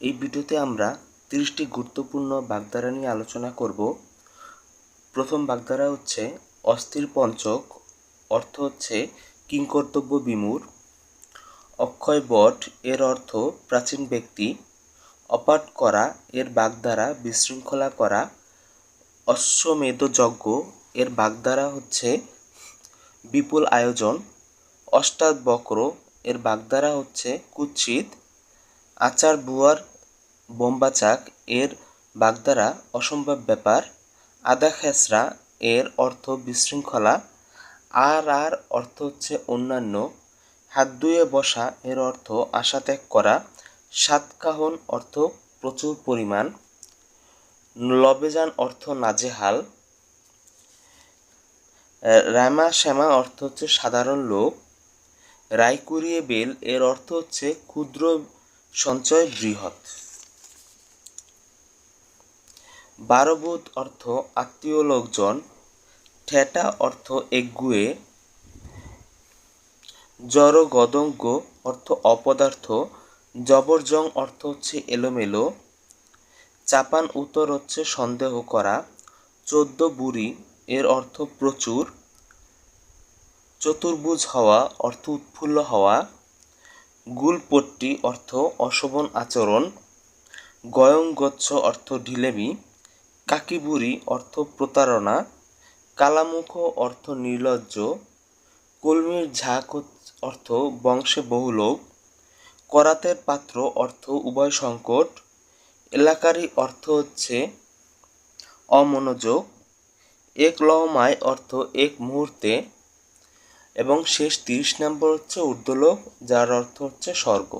এই ভিডিওতে আমরা তিরিশটি গুরুত্বপূর্ণ বাগধারা নিয়ে আলোচনা করব। প্রথম বাগধারা হচ্ছে অস্থির পঞ্চক, অর্থ হচ্ছে কিংকর্তব্য বিমূঢ় অক্ষয় বট এর অর্থ প্রাচীন ব্যক্তি, অপাট করা এর বাগধারা, বিশৃঙ্খলা করা, অশ্বমেধ যজ্ঞ এর বাগধারা হচ্ছে বিপুল আয়োজন অষ্টাদ বক্র এর বাগধারা হচ্ছে কুৎসিত আচার বুয়ার বোম্বাচাক এর বাগদারা অসম্ভব ব্যাপার। আদা খেসরা এর অর্থ বিশৃঙ্খলা। আর আর অর্থ হচ্ছে অন্যান্য। হাত ধুয়ে বসা এর অর্থ আশা ত্যাগ করা। সাতকাহন অর্থ প্রচুর পরিমাণ। লবেজান অর্থ নাজেহাল। রামা শ্যামা অর্থ হচ্ছে সাধারণ লোক। রায়কুরিয়ে বেল এর অর্থ হচ্ছে ক্ষুদ্র সঞ্চয় বৃহৎ। বারবোধ অর্থ আত্মীয় লোকজন, ঠেটা অর্থ এগুয়ে, জড় গদঙ্গ অর্থ অপদার্থ, জবরজং অর্থ হচ্ছে এলোমেলো, চাপান উত্তর হচ্ছে সন্দেহ করা, চোদ্দ বুড়ি এর অর্থ প্রচুর, চতুর্ভুজ হওয়া অর্থ উৎফুল্ল হওয়া গুলপট্টি অর্থ অশোভন আচরণ, গয়ঙ্গচ্ছ অর্থ ঢিলেমি, কাকিবুড়ি অর্থ প্রতারণা, কালামুখ অর্থ নির্লজ্জ, কলমির ঝাঁক অর্থ বংশে বহু লোক করাতের পাত্র অর্থ উভয় সংকট, এলাকারই অর্থ হচ্ছে অমনোযোগ এক লহমায় অর্থ এক মুহূর্তে এবং শেষ তিরিশ নম্বর হচ্ছে ঊর্ধ্বলোক যার অর্থ হচ্ছে স্বর্গ।